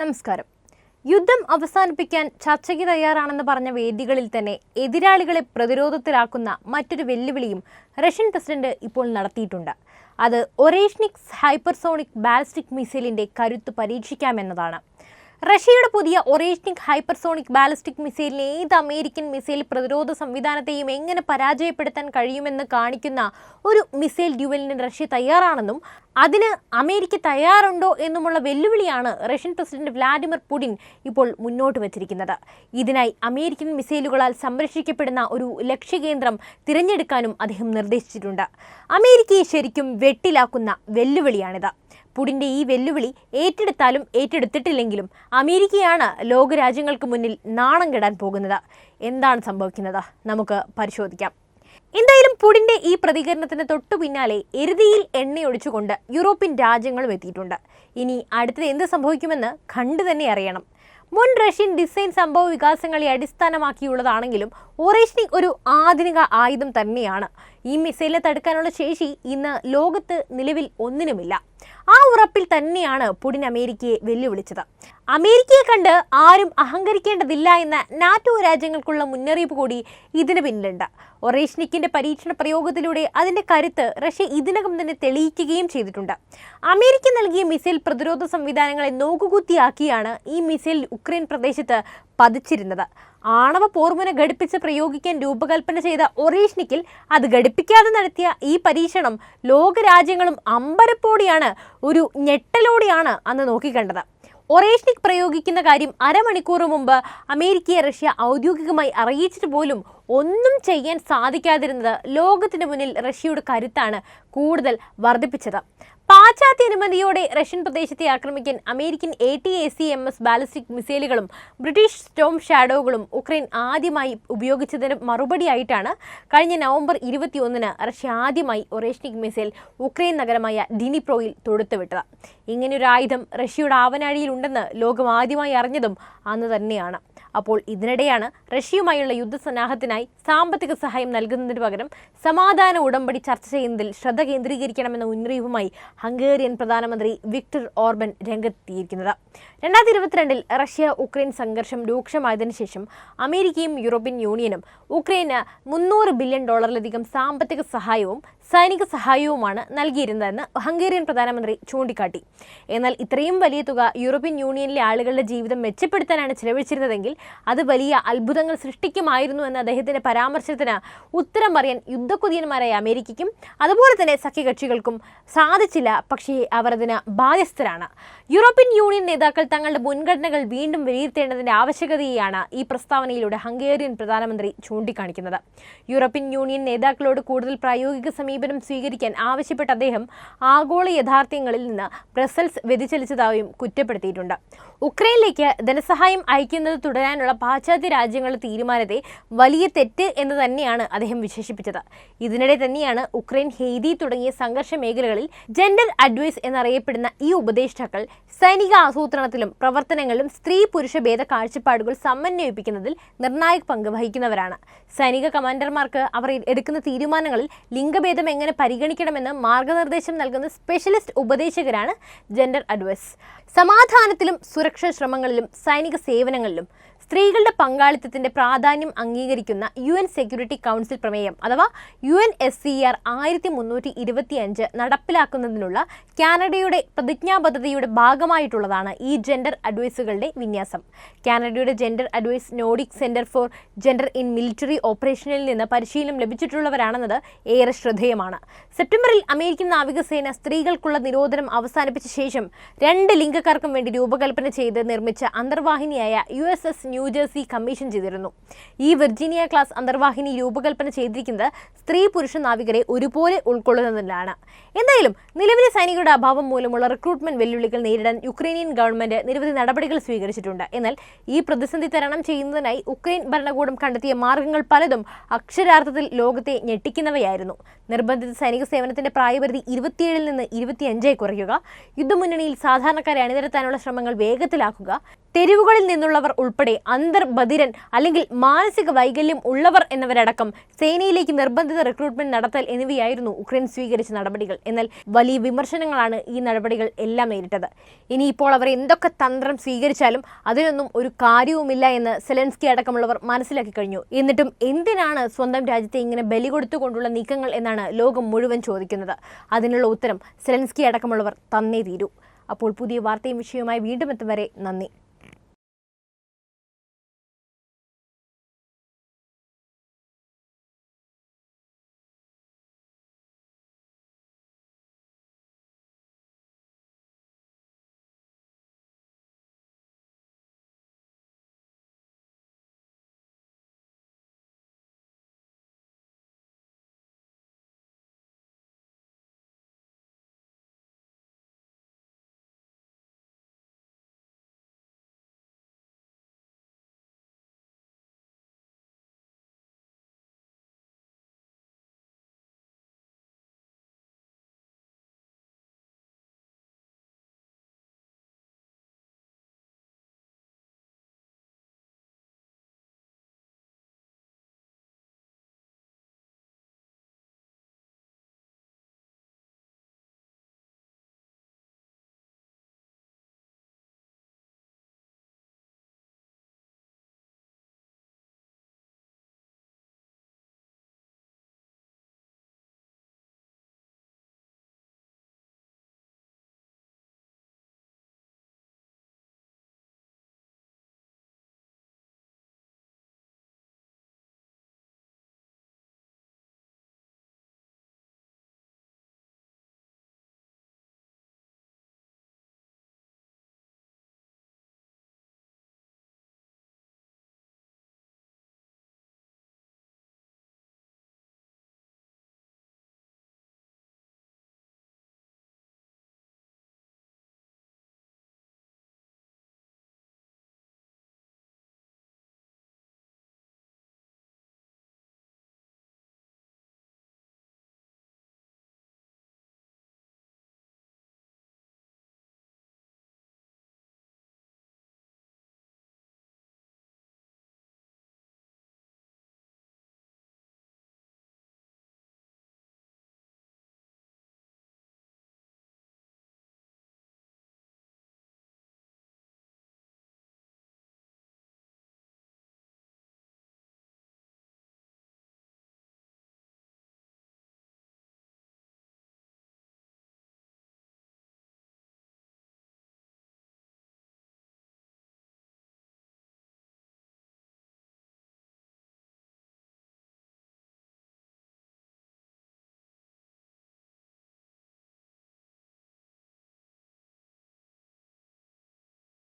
നമസ്കാരം. യുദ്ധം അവസാനിപ്പിക്കാൻ ചർച്ചയ്ക്ക് തയ്യാറാണെന്ന് പറഞ്ഞ വേദികളിൽ തന്നെ എതിരാളികളെ പ്രതിരോധത്തിലാക്കുന്ന മറ്റൊരു വെല്ലുവിളിയും റഷ്യൻ പ്രസിഡന്റ് ഇപ്പോൾ നടത്തിയിട്ടുണ്ട്. അത് ഒറേഷ്നിക്സ് ഹൈപ്പർസോണിക് ബാലിസ്റ്റിക് മിസൈലിന്റെ കരുത്ത് പരീക്ഷിക്കാമെന്നതാണ്. റഷ്യയുടെ പുതിയ ഒറേഷ്നിക് ഹൈപ്പർസോണിക് ബാലിസ്റ്റിക് മിസൈലിനെ ഏത് അമേരിക്കൻ മിസൈൽ പ്രതിരോധ സംവിധാനത്തെയും എങ്ങനെ പരാജയപ്പെടുത്താൻ കഴിയുമെന്ന് കാണിക്കുന്ന ഒരു മിസൈൽ ഡ്യുവലിന് റഷ്യ തയ്യാറാണെന്നും അതിന് അമേരിക്ക തയ്യാറുണ്ടോ എന്നുമുള്ള വെല്ലുവിളിയാണ് റഷ്യൻ പ്രസിഡന്റ് വ്ലാഡിമിർ പുടിൻ ഇപ്പോൾ മുന്നോട്ട് വച്ചിരിക്കുന്നത്. ഇതിനായി അമേരിക്കൻ മിസൈലുകളാൽ സംരക്ഷിക്കപ്പെടുന്ന ഒരു ലക്ഷ്യകേന്ദ്രം തിരഞ്ഞെടുക്കാനും അദ്ദേഹം നിർദ്ദേശിച്ചിട്ടുണ്ട്. അമേരിക്കയെ ശരിക്കും വെട്ടിലാക്കുന്ന വെല്ലുവിളിയാണിത്. പുടിന്റെ ഈ വെല്ലുവിളി ഏറ്റെടുത്താലും ഏറ്റെടുത്തിട്ടില്ലെങ്കിലും അമേരിക്കയാണ് ലോകരാജ്യങ്ങൾക്ക് മുന്നിൽ നാണം കെടാൻ പോകുന്നത്. എന്താണ് സംഭവിക്കുന്നത്? നമുക്ക് പരിശോധിക്കാം. എന്തായാലും പുടിന്റെ ഈ പ്രതികരണത്തിന് തൊട്ടു പിന്നാലെ എരുതിയിൽ എണ്ണയൊഴിച്ചുകൊണ്ട് യൂറോപ്യൻ രാജ്യങ്ങളും എത്തിയിട്ടുണ്ട്. ഇനി അടുത്തത് എന്ത് സംഭവിക്കുമെന്ന് കണ്ടു തന്നെ അറിയണം. മുൻ റഷ്യൻ ഡിസൈൻ സംഭവ വികാസങ്ങളെ അടിസ്ഥാനമാക്കിയുള്ളതാണെങ്കിലും ഒറേഷ്നിക് ഒരു ആധുനിക ആയുധം തന്നെയാണ്. ഈ മിസൈലിനെ തടുക്കാനുള്ള ശേഷി ഇന്ന് ലോകത്ത് നിലവിൽ ഒന്നിനുമില്ല. ആ ഉറപ്പിൽ തന്നെയാണ് പുടിൻ അമേരിക്കയെ വെല്ലുവിളിച്ചത്. അമേരിക്കയെ കണ്ട് ആരും അഹങ്കരിക്കേണ്ടതില്ല എന്ന നാറ്റോ രാജ്യങ്ങൾക്കുള്ള മുന്നറിയിപ്പ് കൂടി ഇതിന് പിന്നിലുണ്ട്. ഒറേഷ്നിക്കിന്റെ പരീക്ഷണ പ്രയോഗത്തിലൂടെ അതിന്റെ കരുത്ത് റഷ്യ ഇതിനകം തന്നെ തെളിയിക്കുകയും ചെയ്തിട്ടുണ്ട്. അമേരിക്ക നൽകിയ മിസൈൽ പ്രതിരോധ സംവിധാനങ്ങളെ നോക്കുകുത്തിയാക്കിയാണ് ഈ മിസൈൽ ഉക്രൈൻ പ്രദേശത്ത് പതിച്ചിരുന്നത്. ആണവ പോർമുന ഘടിപ്പിച്ച് പ്രയോഗിക്കാൻ രൂപകൽപ്പന ചെയ്ത ഒറീഷ്ണിക്കിൽ അത് ഘടിപ്പിക്കാതെ നടത്തിയ ഈ പരീക്ഷണം ലോകരാജ്യങ്ങളും അമ്പരപ്പോടെയാണ് ഒരു ഞെട്ടലോടെയാണ് അന്ന് നോക്കിക്കണ്ടത്. ഒറേഷ്നിക് പ്രയോഗിക്കുന്ന കാര്യം അരമണിക്കൂർ മുമ്പ് അമേരിക്കയെ റഷ്യ ഔദ്യോഗികമായി അറിയിച്ചിട്ട് പോലും ഒന്നും ചെയ്യാൻ സാധിക്കാതിരുന്നത് ലോകത്തിന് മുന്നിൽ റഷ്യയുടെ കരുത്താണ് കൂടുതൽ വർദ്ധിപ്പിച്ചത്. പാശ്ചാത്യ അനുമതിയോടെ റഷ്യൻ പ്രദേശത്തെ ആക്രമിക്കാൻ American A T A C M S ballistic മിസൈലുകളും British storm ഷാഡോകളും ഉക്രൈൻ ആദ്യമായി ഉപയോഗിച്ചതിന് മറുപടിയായിട്ടാണ് കഴിഞ്ഞ നവംബർ ഇരുപത്തിയൊന്നിന് റഷ്യ ആദ്യമായി ഒറേഷ്നിക് മിസൈൽ ഉക്രൈൻ നഗരമായ ഡിനിപ്രോയിൽ തൊടുത്തുവിട്ടത്. ഇങ്ങനൊരു ആയുധം റഷ്യയുടെ ആവനാഴിയിലുണ്ടെന്ന് ലോകം ആദ്യമായി അറിഞ്ഞതും അന്ന് തന്നെയാണ്. അപ്പോൾ ഇതിനിടെയാണ് റഷ്യയുമായുള്ള യുദ്ധസന്നാഹത്തിനായി സാമ്പത്തിക സഹായം നൽകുന്നതിന് പകരം സമാധാന ഉടമ്പടി ചർച്ച ചെയ്യുന്നതിൽ ശ്രദ്ധ കേന്ദ്രീകരിക്കണമെന്ന മുന്നറിയിപ്പുമായി ഹംഗേറിയൻ പ്രധാനമന്ത്രി വിക്ടർ ഓർബൻ രംഗത്തെത്തിയിരിക്കുന്നത്. രണ്ടായിരത്തി ഇരുപത്തിരണ്ടിൽ റഷ്യ ഉക്രൈൻ സംഘർഷം രൂക്ഷമായതിനു ശേഷം അമേരിക്കയും യൂറോപ്യൻ യൂണിയനും ഉക്രൈന് മുന്നൂറ് ബില്യൺ ഡോളറിലധികം സാമ്പത്തിക സഹായവും സൈനിക സഹായവുമാണ് നൽകിയിരുന്നതെന്ന് ഹംഗേറിയൻ പ്രധാനമന്ത്രി ചൂണ്ടിക്കാട്ടി. എന്നാൽ ഇത്രയും വലിയ തുക യൂറോപ്യൻ യൂണിയനിലെ ആളുകളുടെ ജീവിതം മെച്ചപ്പെടുത്താനാണ് ചിലവഴിച്ചിരുന്നതെങ്കിൽ അത് വലിയ അത്ഭുതങ്ങൾ സൃഷ്ടിക്കുമായിരുന്നു എന്ന അദ്ദേഹത്തിന്റെ പരാമർശത്തിന് ഉത്തരം പറയാൻ യുദ്ധക്കുതിയന്മാരായ അമേരിക്കയ്ക്കും അതുപോലെ തന്നെ സഖ്യകക്ഷികൾക്കും സാധിച്ചില്ല. പക്ഷേ അവർ അതിന് ബാധ്യസ്ഥരാണ്. യൂറോപ്യൻ യൂണിയൻ നേതാക്കൾ തങ്ങളുടെ മുൻഗണനകൾ വീണ്ടും വിലയിരുത്തേണ്ടതിന്റെ ആവശ്യകതയെയാണ് ഈ പ്രസ്താവനയിലൂടെ ഹംഗേറിയൻ പ്രധാനമന്ത്രി ചൂണ്ടിക്കാണിക്കുന്നത്. യൂറോപ്യൻ യൂണിയൻ നേതാക്കളോട് കൂടുതൽ പ്രായോഗിക സ്വീകരിക്കാൻ ആവശ്യപ്പെട്ട അദ്ദേഹം ആഗോള യഥാർത്ഥ്യങ്ങളിൽ നിന്ന് ബ്രസൽസ് വ്യതിചലിച്ചതായും കുറ്റപ്പെടുത്തിയിട്ടുണ്ട്. ഉക്രൈനിലേക്ക് ധനസഹായം അയക്കുന്നത് തുടരാനുള്ള പാശ്ചാത്യ രാജ്യങ്ങളുടെ തീരുമാനത്തെ വലിയ തെറ്റ് എന്ന് തന്നെയാണ് അദ്ദേഹം വിശേഷിപ്പിച്ചത്. ഇതിനിടെ തന്നെയാണ് ഉക്രൈൻ ഹെയ്തി തുടങ്ങിയ സംഘർഷ മേഖലകളിൽ ജെൻഡർ അഡ്വൈസ് എന്നറിയപ്പെടുന്ന ഈ ഉപദേഷ്ടാക്കൾ സൈനിക ആസൂത്രണത്തിലും പ്രവർത്തനങ്ങളിലും സ്ത്രീ പുരുഷ ഭേദ കാഴ്ചപ്പാടുകൾ സമന്വയിപ്പിക്കുന്നതിൽ നിർണായക പങ്ക് വഹിക്കുന്നവരാണ്. സൈനിക കമാൻഡർമാർക്ക് അവർ എടുക്കുന്ന തീരുമാനങ്ങളിൽ ലിംഗഭേദം എങ്ങനെ പരിഗണിക്കണമെന്ന് മാർഗനിർദ്ദേശം നൽകുന്ന സ്പെഷ്യലിസ്റ്റ് ഉപദേശകരാണ് ജെൻഡർ അഡ്വൈസ് സമാധാനത്തിലും സുരക്ഷാ ശ്രമങ്ങളിലും സൈനിക സേവനങ്ങളിലും സ്ത്രീകളുടെ പങ്കാളിത്തത്തിന്റെ പ്രാധാന്യം അംഗീകരിക്കുന്ന യു എൻ സെക്യൂരിറ്റി കൗൺസിൽ പ്രമേയം അഥവാ U N S C R ആയിരത്തി മുന്നൂറ്റി ഇരുപത്തി അഞ്ച് നടപ്പിലാക്കുന്നതിനുള്ള കാനഡയുടെ പ്രതിജ്ഞാബദ്ധതയുടെ ഭാഗമായിട്ടുള്ളതാണ് ഈ ജെൻഡർ അഡ്വൈസുകളുടെ വിന്യാസം. കാനഡയുടെ gender advise Nordic centre for gender in military ഓപ്പറേഷനിൽ നിന്ന് പരിശീലനം ലഭിച്ചിട്ടുള്ളവരാണെന്നത് ഏറെ ശ്രദ്ധേയമാണ്. സെപ്റ്റംബറിൽ അമേരിക്കൻ നാവികസേന സ്ത്രീകൾക്കുള്ള നിരോധനം അവസാനിപ്പിച്ച ശേഷം രണ്ട് ലിംഗക്കാർക്കും വേണ്ടി രൂപകൽപ്പന ചെയ്ത് നിർമ്മിച്ച അന്തർവാഹിനിയായ U S S New Jersey commission ചെയ്തിരുന്നു. ഈ വിർജീനിയ ക്ലാസ് അന്തർവാഹിനി രൂപകൽപ്പന ചെയ്തിരിക്കുന്നത് സ്ത്രീ പുരുഷ നാവികരെ ഒരുപോലെ ഉൾക്കൊള്ളുന്നതിലാണ്. എന്തായാലും നിലവിലെ സൈനികരുടെ അഭാവം മൂലമുള്ള റിക്രൂട്ട്മെന്റ് വെല്ലുവിളികൾ നേരിടാൻ യുക്രൈനിയൻ ഗവൺമെന്റ് നിരവധി നടപടികൾ സ്വീകരിച്ചിട്ടുണ്ട്. എന്നാൽ ഈ പ്രതിസന്ധി തരണം ചെയ്യുന്നതിനായി ഉക്രൈൻ ഭരണകൂടം കണ്ടെത്തിയ മാർഗങ്ങൾ പലതും അക്ഷരാർത്ഥത്തിൽ ലോകത്തെ ഞെട്ടിക്കുന്നവയായിരുന്നു. നിർബന്ധിത സൈനിക സേവനത്തിന്റെ പ്രായപരിധി ഇരുപത്തിയേഴിൽ നിന്ന് ഇരുപത്തിയഞ്ചായി കുറയ്ക്കുക യുദ്ധമുന്നണിയിൽ സാധാരണക്കാരെ അണിനിരത്താനുള്ള ശ്രമങ്ങൾ വേഗത്തിലാക്കുക തെരുവുകളിൽ നിന്നുള്ളവർ ഉൾപ്പെടെ അന്തർബധിരൻ അല്ലെങ്കിൽ മാനസിക വൈകല്യം ഉള്ളവർ എന്നിവരടക്കം സേനയിലേക്ക് നിർബന്ധിത റിക്രൂട്ട്മെന്റ് നടത്തൽ എന്നിവയായിരുന്നു ഉക്രൈൻ സ്വീകരിച്ച നടപടികൾ. എന്നാൽ വലിയ വിമർശനങ്ങളാണ് ഈ നടപടികൾ എല്ലാം നേരിട്ടത്. ഇനിയിപ്പോൾ അവർ എന്തൊക്കെ തന്ത്രം സ്വീകരിച്ചാലും അതിനൊന്നും ഒരു കാര്യവുമില്ല എന്ന് സെലൻസ്കി അടക്കമുള്ളവർ മനസ്സിലാക്കി കഴിഞ്ഞു. എന്നിട്ടും എന്തിനാണ് സ്വന്തം രാജ്യത്തെ ഇങ്ങനെ ബലി കൊടുത്തുകൊണ്ടുള്ള നീക്കങ്ങൾ എന്നാണ് ലോകം മുഴുവൻ ചോദിക്കുന്നത്. അതിനുള്ള ഉത്തരം സെലൻസ്കി അടക്കമുള്ളവർ തന്നേ തീരൂ. അപ്പോൾ പുതിയ വാർത്തയും വിഷയവുമായി വീണ്ടും എത്തും വരെ നന്ദി.